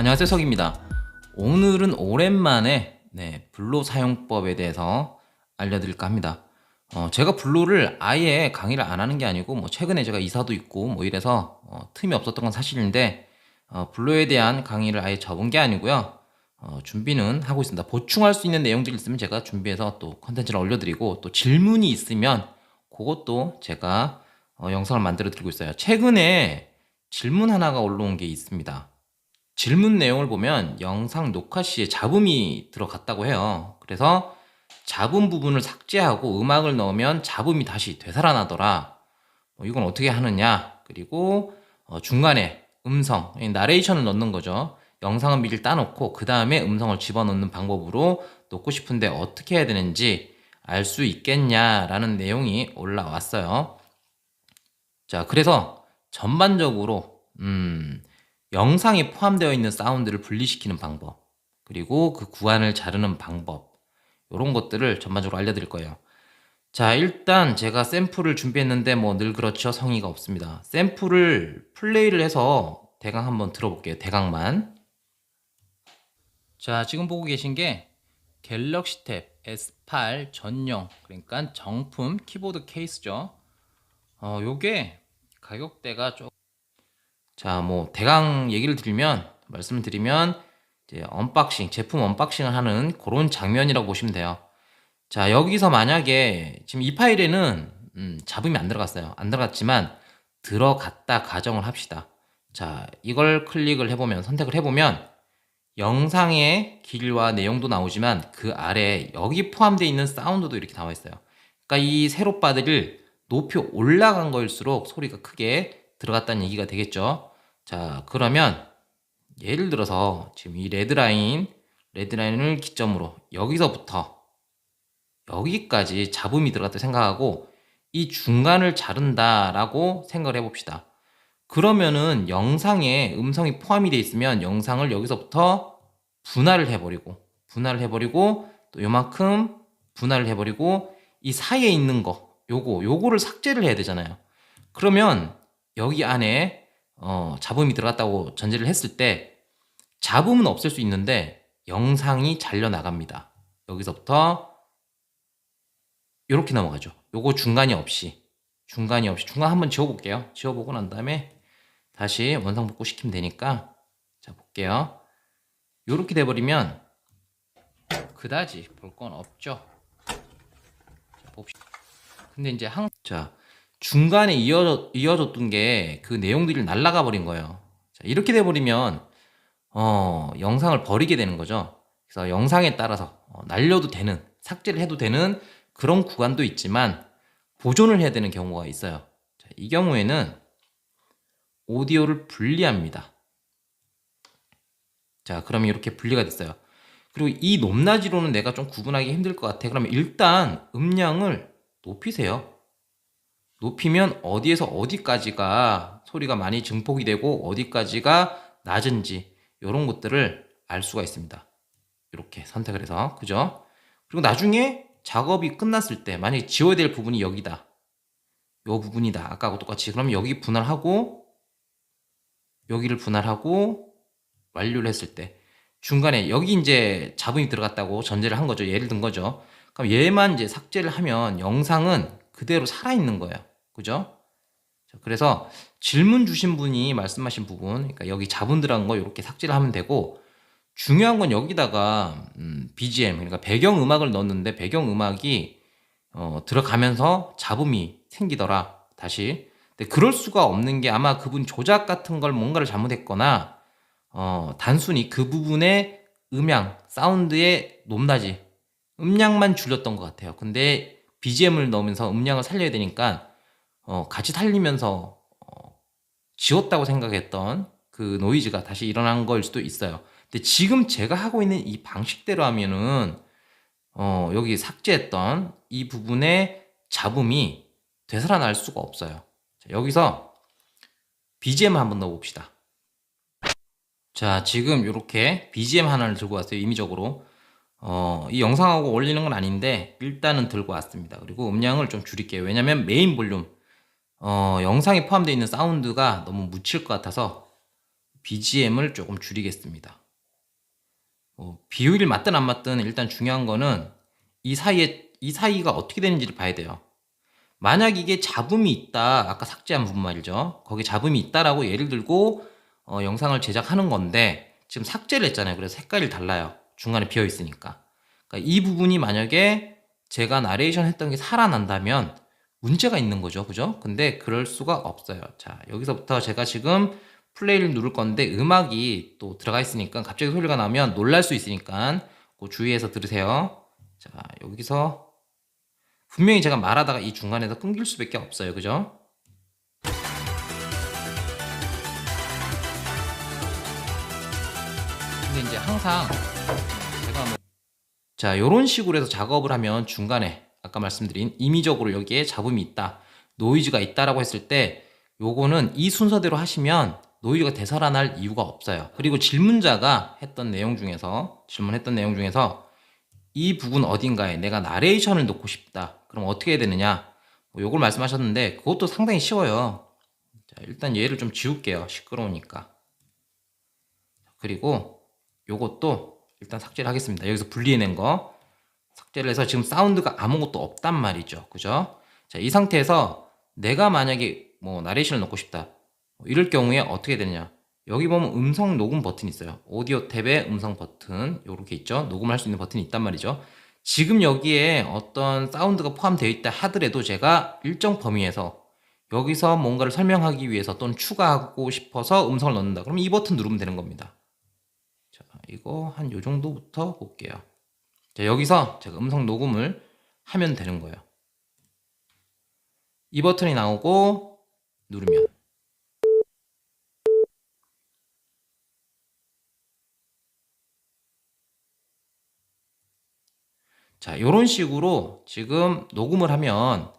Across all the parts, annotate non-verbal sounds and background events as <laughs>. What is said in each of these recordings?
안녕하세요 석입니다. 오늘은 오랜만에 네, 블로 사용법에 대해서 알려드릴까 합니다. 어, 제가 블로를 아예 강의를 안 하는 게 아니고 뭐 최근에 제가 이사도 있고 뭐 이래서 어, 틈이 없었던 건 사실인데 어, 블로에 대한 강의를 아예 접은 게 아니고요. 어, 준비는 하고 있습니다. 보충할 수 있는 내용들이 있으면 제가 준비해서 또 컨텐츠를 올려드리고 또 질문이 있으면 그것도 제가 어, 영상을 만들어 드리고 있어요. 최근에 질문 하나가 올라온 게 있습니다. 질문 내용을 보면 영상 녹화 시에 잡음이 들어갔다고 해요. 그래서 잡음 부분을 삭제하고 음악을 넣으면 잡음이 다시 되살아나더라. 뭐 이건 어떻게 하느냐? 그리고 어, 중간에 음성, 이 나레이션을 넣는 거죠. 영상은 미리 따놓고 그 다음에 음성을 집어넣는 방법으로 놓고 싶은데 어떻게 해야 되는지 알 수 있겠냐라는 내용이 올라왔어요. 자, 그래서 전반적으로 음, 영상에 포함되어 있는 사운드를 분리시키는 방법, 그리고 그 구간을 자르는 방법, 이런 것들을 전반적으로 알려드릴 거예요. 자, 일단 제가 샘플을 준비했는데 뭐 늘 그렇죠. 성의가 없습니다. 샘플을 플레이를 해서 대강 한번 들어볼게요. 대강만. 자, 지금 보고 계신 게 갤럭시 탭 S8 전용, 그러니까 정품 키보드 케이스죠. 어, 요게 가격대가 좀 자, 뭐 대강 얘기를 드리면 말씀을 드리면 이제 언박싱, 제품 언박싱을 하는 그런 장면이라고 보시면 돼요. 자, 여기서 만약에 지금 이 파일에는 음, 잡음이 안 들어갔어요. 안 들어갔지만 들어갔다 가정을 합시다. 자, 이걸 클릭을 해보면 선택을 해보면 영상의 길과 내용도 나오지만 그 아래 여기 포함되어 있는 사운드도 이렇게 나와 있어요. 그러니까 이 세로바들을 높이 올라간 거일수록 소리가 크게 들어갔다는 얘기가 되겠죠. 자, 그러면 예를 들어서 지금 이 레드라인, 레드라인을 기점으로 여기서부터 여기까지 잡음이 들어갔다 생각하고 이 중간을 자른다라고 생각을 해봅시다. 그러면은 영상에 음성이 포함이 되어 있으면 영상을 여기서부터 분할을 해버리고 분할을 해버리고 또 요만큼 분할을 해버리고 이 사이에 있는 거 요거 요거를 삭제를 해야 되잖아요. 그러면 여기 안에 어, 잡음이 들어갔다고 전제를 했을 때 잡음은 없을 수 있는데 영상이 잘려 나갑니다. 여기서부터 이렇게 넘어가죠. 요거 중간이 없이 중간이 없이 중간 한번 지워볼게요. 지워보고 난 다음에 다시 원상 복구 시키면 되니까 자 볼게요. 요렇게 돼버리면 그다지 볼 건 없죠. 자, 봅시다. 근데 이제 항, 자 중간에 이어져, 이어졌던 게 그 내용들이 날라가 버린 거예요. 자, 이렇게 돼버리면 어, 영상을 버리게 되는 거죠. 그래서 영상에 따라서 어, 날려도 되는 삭제를 해도 되는 그런 구간도 있지만 보존을 해야 되는 경우가 있어요. 자, 이 경우에는 오디오를 분리합니다. 자, 그러면 이렇게 분리가 됐어요. 그리고 이 높낮이로는 내가 좀 구분하기 힘들 것 같아. 그러면 일단 음량을 높이세요. 높이면 어디에서 어디까지가 소리가 많이 증폭이 되고 어디까지가 낮은지 이런 것들을 알 수가 있습니다. 이렇게 선택을 해서 그죠? 그리고 나중에 작업이 끝났을 때 만약에 지워야 될 부분이 여기다. 요 부분이다. 아까하고 똑같이. 그럼 여기 분할하고 여기를 분할하고 완료를 했을 때 중간에 여기 이제 잡음이 들어갔다고 전제를 한 거죠. 예를 든 거죠. 그럼 얘만 이제 삭제를 하면 영상은 그대로 살아있는 거예요. 그죠? 자, 그래서 질문 주신 분이 말씀하신 부분, 그러니까 여기 들어간 거 이렇게 삭제를 하면 되고 중요한 건 여기다가 음, BGM, 그러니까 배경 음악을 넣었는데 배경 음악이 어, 들어가면서 잡음이 생기더라. 다시. 근데 그럴 수가 없는 게 아마 그분 조작 같은 걸 뭔가를 잘못했거나 어, 단순히 그 부분의 음향, 사운드의 높낮이, 음량만 줄였던 것 같아요. 근데 BGM을 넣으면서 음량을 살려야 되니까 어, 같이 살리면서 어, 지웠다고 생각했던 그 노이즈가 다시 일어난 걸 수도 있어요. 근데 지금 제가 하고 있는 이 방식대로 하면은 어, 여기 삭제했던 이 부분의 잡음이 되살아날 수가 없어요. 자, 여기서 BGM 한번 넣어봅시다. 자, 지금 이렇게 BGM 하나를 들고 왔어요. 임의적으로. 어, 이 영상하고 올리는 건 아닌데 일단은 들고 왔습니다. 그리고 음량을 좀 줄일게요. 왜냐면 메인 볼륨 어, 영상에 포함되어 있는 사운드가 너무 묻힐 것 같아서 BGM을 조금 줄이겠습니다. 뭐 비율이 맞든 안 맞든 일단 중요한 거는 이 사이에 이 사이가 어떻게 되는지를 봐야 돼요. 만약 이게 잡음이 있다, 아까 삭제한 부분 말이죠. 거기 잡음이 있다라고 예를 들고 어, 영상을 제작하는 건데 지금 삭제를 했잖아요. 그래서 색깔이 달라요. 중간에 비어 있으니까. 그러니까 이 부분이 만약에 제가 나레이션 했던 게 살아난다면 문제가 있는 거죠. 그죠? 근데 그럴 수가 없어요. 자, 여기서부터 제가 지금 플레이를 누를 건데 음악이 또 들어가 있으니까 갑자기 소리가 나면 놀랄 수 있으니까 그 주의해서 들으세요. 자, 여기서 분명히 제가 말하다가 이 중간에서 끊길 수밖에 없어요. 그죠? 근데 이제 항상 제가 뭐 자, 요런 식으로 해서 작업을 하면 중간에 아까 말씀드린 임의적으로 여기에 잡음이 있다. 노이즈가 있다라고 했을 때 요거는 이 순서대로 하시면 노이즈가 되살아날 이유가 없어요. 그리고 질문자가 했던 내용 중에서 질문했던 내용 중에서 이 부분 어딘가에 내가 나레이션을 넣고 싶다. 그럼 어떻게 해야 되느냐? 뭐 요걸 말씀하셨는데 그것도 상당히 쉬워요. 자, 일단 얘를 좀 지울게요. 시끄러우니까. 그리고 요것도 일단 삭제를 하겠습니다. 여기서 분리해낸 거 삭제를 해서 지금 사운드가 아무것도 없단 말이죠. 그죠? 자, 이 상태에서 내가 만약에 뭐 나레이션을 넣고 싶다. 뭐 이럴 경우에 어떻게 되느냐? 여기 보면 음성 녹음 버튼이 있어요. 오디오 탭에 음성 버튼 요렇게 있죠. 녹음할 수 있는 버튼이 있단 말이죠. 지금 여기에 어떤 사운드가 포함되어 있다 하더라도 제가 일정 범위에서 여기서 뭔가를 설명하기 위해서 또는 추가하고 싶어서 음성을 넣는다. 그럼 이 버튼 누르면 되는 겁니다. 자, 이거 한 요 정도부터 볼게요. 자, 여기서 제가 음성 녹음을 하면 되는 거예요. 이 버튼이 나오고 누르면 자, 이런 식으로 지금 녹음을 하면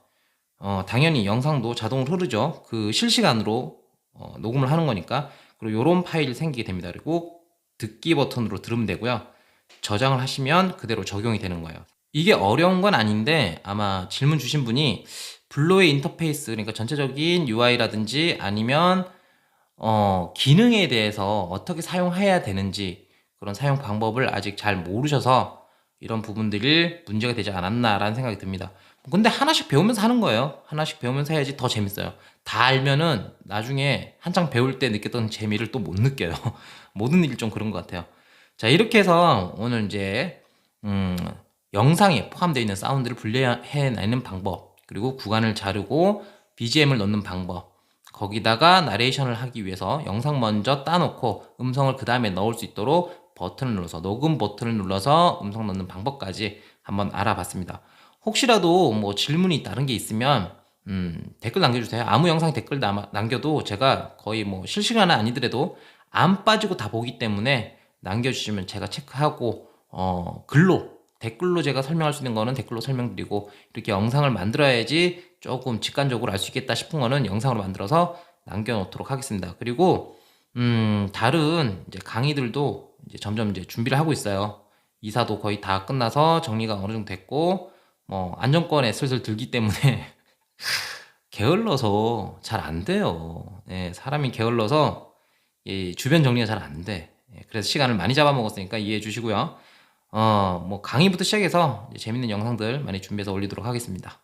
어, 당연히 영상도 자동으로 흐르죠. 그 실시간으로 어, 녹음을 하는 거니까 그리고 이런 파일이 생기게 됩니다. 그리고 듣기 버튼으로 들으면 되고요. 저장을 하시면 그대로 적용이 되는 거예요. 이게 어려운 건 아닌데 아마 질문 주신 분이 블로의 인터페이스 그러니까 전체적인 UI라든지 아니면 어, 기능에 대해서 어떻게 사용해야 되는지 그런 사용 방법을 아직 잘 모르셔서 이런 부분들이 문제가 되지 않았나라는 생각이 듭니다. 근데 하나씩 배우면서 하는 거예요. 하나씩 배우면서 해야지 더 재밌어요. 다 알면은 나중에 한창 배울 때 느꼈던 재미를 또 못 느껴요. <laughs> 모든 일이 좀 그런 것 같아요. 자, 이렇게 해서 오늘 이제, 음, 영상에 포함되어 있는 사운드를 분리해내는 방법, 그리고 구간을 자르고 BGM을 넣는 방법, 거기다가 나레이션을 하기 위해서 영상 먼저 따놓고 음성을 그 다음에 넣을 수 있도록 버튼을 눌러서 녹음 버튼을 눌러서 음성 넣는 방법까지 한번 알아봤습니다. 혹시라도 뭐 질문이 다른 게 있으면 음, 댓글 남겨주세요. 아무 영상 댓글 남, 남겨도 제가 거의 뭐 실시간은 아니더라도 안 빠지고 다 보기 때문에 남겨주시면 제가 체크하고 어, 글로 댓글로 제가 설명할 수 있는 거는 댓글로 설명드리고 이렇게 영상을 만들어야지 조금 직관적으로 알 수 있겠다 싶은 거는 영상으로 만들어서 남겨놓도록 하겠습니다. 그리고 음, 다른 이제 강의들도 이제 점점 이제 준비를 하고 있어요. 이사도 거의 다 끝나서 정리가 어느 정도 됐고 뭐 안정권에 슬슬 들기 때문에 <laughs> 게을러서 잘 안 돼요. 예, 사람이 게을러서 이 주변 정리가 잘 안 돼. 예, 그래서 시간을 많이 잡아먹었으니까 이해해 주시고요. 어, 뭐 강의부터 시작해서 재밌는 영상들 많이 준비해서 올리도록 하겠습니다.